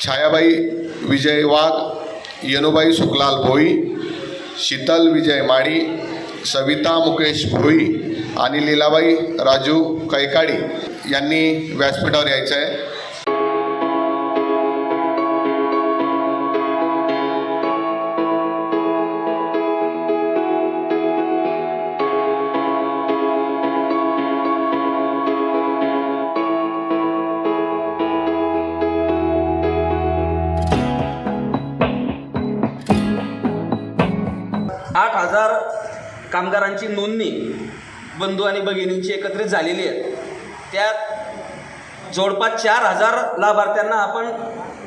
छायाबाई विजय वाघ यनुबाई सुखलाल भोई शीतल विजय माळी सविता मुकेश भोई आणि लीलाबाई राजू कैकाडी यांनी व्यासपीठावर यायचं आहे आठ हजार कामगारांची नोंदणी बंधू आणि भगिनींची एकत्रित झालेली आहे. त्यात जवळपास चार हजार लाभार्थ्यांना आपण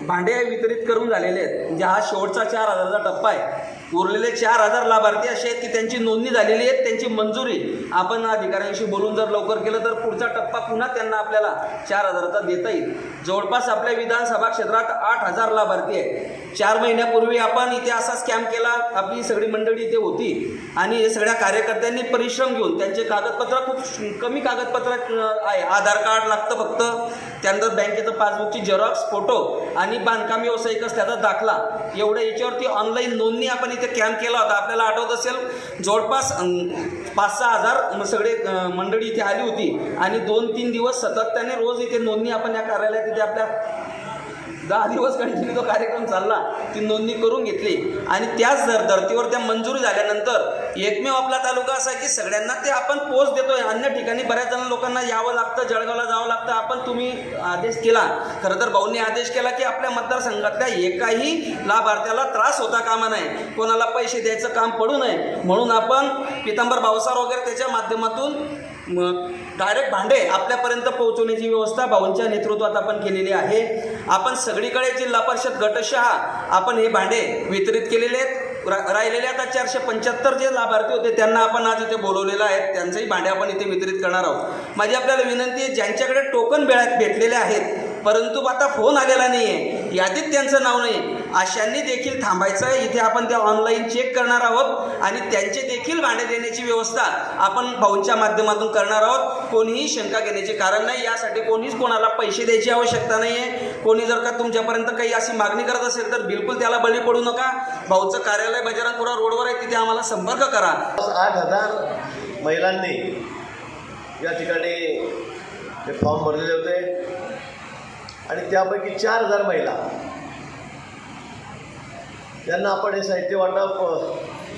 भांडे वितरित करून झालेले आहेत. म्हणजे हा शेवटचा चार हजारचा टप्पा आहे. उरलेले चार हजार लाभार्थी असे आहेत की त्यांची नोंदणी झालेली आहे त्यांची मंजुरी. आपण अधिकाऱ्यांशी बोलून जर लवकर केलं तर पुढचा टप्पा पुन्हा त्यांना आपल्याला चार हजाराचा देता येईल. जवळपास आपल्या विधानसभा क्षेत्रात आठ हजार लाभार्थी आहे चार महिन्यापूर्वी आपण इथे असा स्कॅम केला आपली सगळी मंडळी इथे होती आणि हे सगळ्या कार्यकर्त्यांनी परिश्रम घेऊन त्यांचे कागदपत्र खूप कमी कागदपत्र आहे. आधार कार्ड लागतं फक्त. त्यानंतर बँकेचं पासबुकची झेरॉक्स फोटो आणि बांधकाम व्यावसायिकच त्याचा दाखला. एवढ्या याच्यावरती ऑनलाईन नोंदणी आपण इथे कॅम्प केला होता. आपल्याला आठवत असेल जवळपास पाच सहा हजार सगळे मंडळी इथे आली होती. आणि दोन तीन दिवस सातत्याने रोज इथे नोंदणी आपण या कार्यालयात इथे आपल्या दहा दिवस कंटिन्यू तो कार्यक्रम चालला. ती नोंदणी करून घेतली. आणि त्याच धर धर्तीवर त्या मंजुरी झाल्यानंतर एकमेव आपला तालुका असा आहे की सगळ्यांना ते आपण पोच देतोय. अन्य ठिकाणी बऱ्याच जण लोकांना यावं लागतं जळगावला जावं लागतं. आपण तुम्ही आदेश केला. खरं तर भाऊंनी आदेश केला की आपल्या मतदारसंघातल्या एकाही लाभार्थ्याला त्रास होता कामा नये. कोणाला पैसे द्यायचं काम पडू नये. म्हणून आपण पितांबर भावसार वगैरे त्याच्या माध्यमातून डायरेक्ट भांडे आपल्यापर्यंत पोहोचवण्याची व्यवस्था भाऊंच्या नेतृत्वात आपण केलेली आहे. आपण सगळीकडे जिल्हा परिषद गटशहा आपण हे भांडे वितरित केलेले आहेत. रा राहिलेले आता चारशे पंच्याहत्तर जे लाभार्थी होते त्यांना आपण आज इथे बोलवलेलं आहे. त्यांचंही भांडे आपण इथे वितरित करणार आहोत. माझी आपल्याला विनंती आहे ज्यांच्याकडे टोकन भेटलेले आहेत परंतु आता फोन आलेला नाही आहे यादीत त्यांचं नाव नाही अशांनी देखील थांबायचं आहे. इथे आपण ते ऑनलाईन चेक करणार आहोत आणि त्यांचे देखील भांडे देण्याची व्यवस्था आपण भाऊंच्या माध्यमातून करणार आहोत. कोणीही शंका घेण्याचे कारण नाही. यासाठी कोणीच कोणाला पैसे द्यायची आवश्यकता नाही आहे कोणी जर का तुमच्यापर्यंत काही अशी मागणी करत असेल तर बिलकुल त्याला बळी पडू नका. भाऊचं कार्यालय बजारापुरा रोडवर आहे. तिथे आम्हाला संपर्क करा. आठ हजार महिलांनी या ठिकाणी ते फॉर्म भरलेले होते. आणि त्यापैकी चार हजार महिला त्यांना आपण हे साहित्य वाटप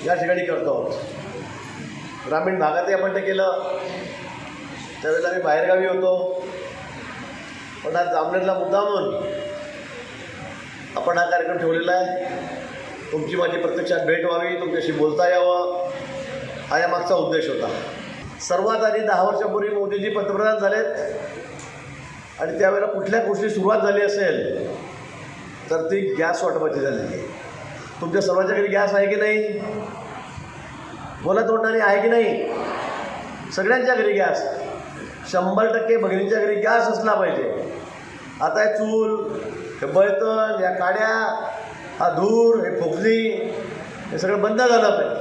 या ठिकाणी करतो आहोत. ग्रामीण भागातही आपण ते केलं. त्यावेळेला मी बाहेरगावी होतो. पण आज जामनेरला मुद्दामून आपण हा कार्यक्रम ठेवलेला आहे. तुमची माझी प्रत्यक्षात भेट व्हावी तुमच्याशी बोलता यावं. हा या मागचा उद्देश होता. सर्वात आधी दहा वर्षापूर्वी मोदीजी पंतप्रधान झालेत. आणि त्यावेळेला कुठल्या गोष्टी सुरुवात झाली असेल तर ती गॅस वाटपाची झालेली आहे. तुमच्या सर्वांच्या घरी गॅस आहे की नाही? बोला तोंडाने आहे की नाही? सगळ्यांच्या घरी गॅस. शंभर टक्के भगिनींच्या घरी गॅस असला पाहिजे. आता हे चूल हे बळतण या काड्या हा धूर हे फोकली हे सगळं बंद झालं पाहिजे.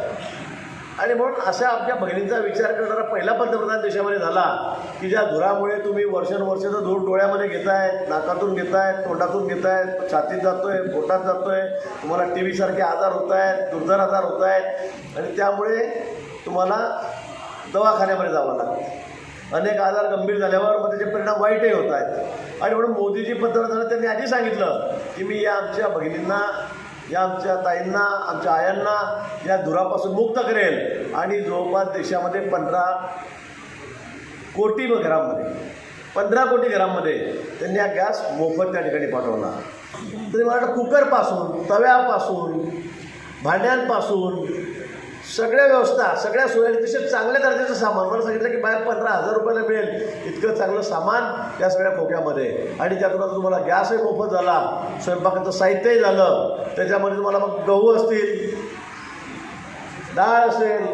आणि म्हणून अशा आपल्या बहिणींचा विचार करणारा पहिला पंतप्रधान देशामध्ये झाला की ज्या धुरामुळे तुम्ही वर्षानुवर्षाचा धूर डोळ्यामध्ये घेतायत नाकातून घेतायत तोंडातून घेतायत छातीत जातोय पोटात जातोय तुम्हाला टी व्हीसारखे आजार होत आहेत दुर्धर आजार होत आहेत आणि त्यामुळे तुम्हाला दवाखान्यामध्ये जावं लागतं. अनेक आजार गंभीर झाल्यावर मग त्याचे परिणाम वाईटही होत आहेत आणि म्हणून मोदीजी पंतप्रधान त्यांनी आधी सांगितलं की मी या आमच्या भगिनींना या आमच्या ताईंना आमच्या आयांना या धुरापासून मुक्त करेल. आणि जवळपास देशामध्ये पंधरा कोटी घरांमध्ये पंधरा कोटी घरांमध्ये त्यांनी हा गॅस मोफत त्या ठिकाणी पाठवला. तरी मला वाटतं कुकरपासून तव्यापासून भांड्यांपासून सगळ्या व्यवस्था सगळ्या सोयी तसेच चांगल्या दर्जाचं सामान. मला सांगितलं की बाहेर पंधरा हजार रुपयाला मिळेल इतकं चांगलं सामान या सगळ्या खोक्यामध्ये. आणि त्यातून तुम्हाला गॅसही मोफत झाला स्वयंपाकाचं साहित्यही झालं त्याच्यामध्ये तुम्हाला मग गहू असतील डाळ असेल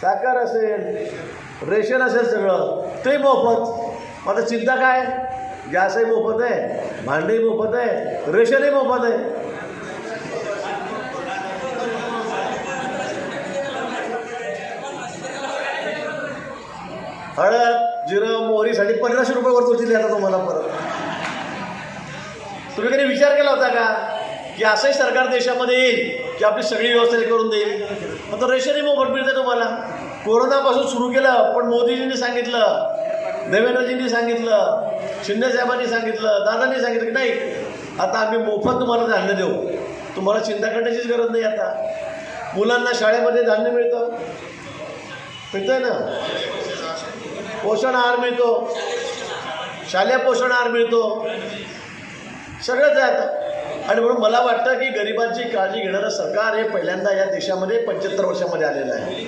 साखर असेल रेशन असेल सगळं ते मोफत. माझं चिंता काय? गॅसही मोफत आहे भांडीही मोफत आहे रेशनही मोफत आहे. हळद जिरं मोहरीसाठी पन्नासशे रुपये वर दिली आता तुम्हाला परत. तुम्ही कधी विचार केला होता का की असंही सरकार देशामध्ये येईल की आपली सगळी व्यवस्था करून देईल? मग तर रेशनही मोफत मिळतं तुम्हाला. कोरोनापासून सुरू केलं पण मोदीजींनी सांगितलं देवेंद्रजींनी सांगितलं शिंदेसाहेबांनी सांगितलं दादांनी सांगितलं की नाही आता आम्ही मोफत तुम्हाला धान्य देऊ. तुम्हाला चिंता करण्याचीच गरज नाही आता. मुलांना शाळेमध्ये धान्य मिळतं. मिळतंय ना? पोषण आहार मिळतो. शालेय पोषण आहार मिळतो. सगळंच आहे आता. आणि म्हणून मला वाटतं की गरिबांची काळजी घेणारं सरकार हे पहिल्यांदा या देशामध्ये पंच्याहत्तर वर्षामध्ये आलेलं आहे.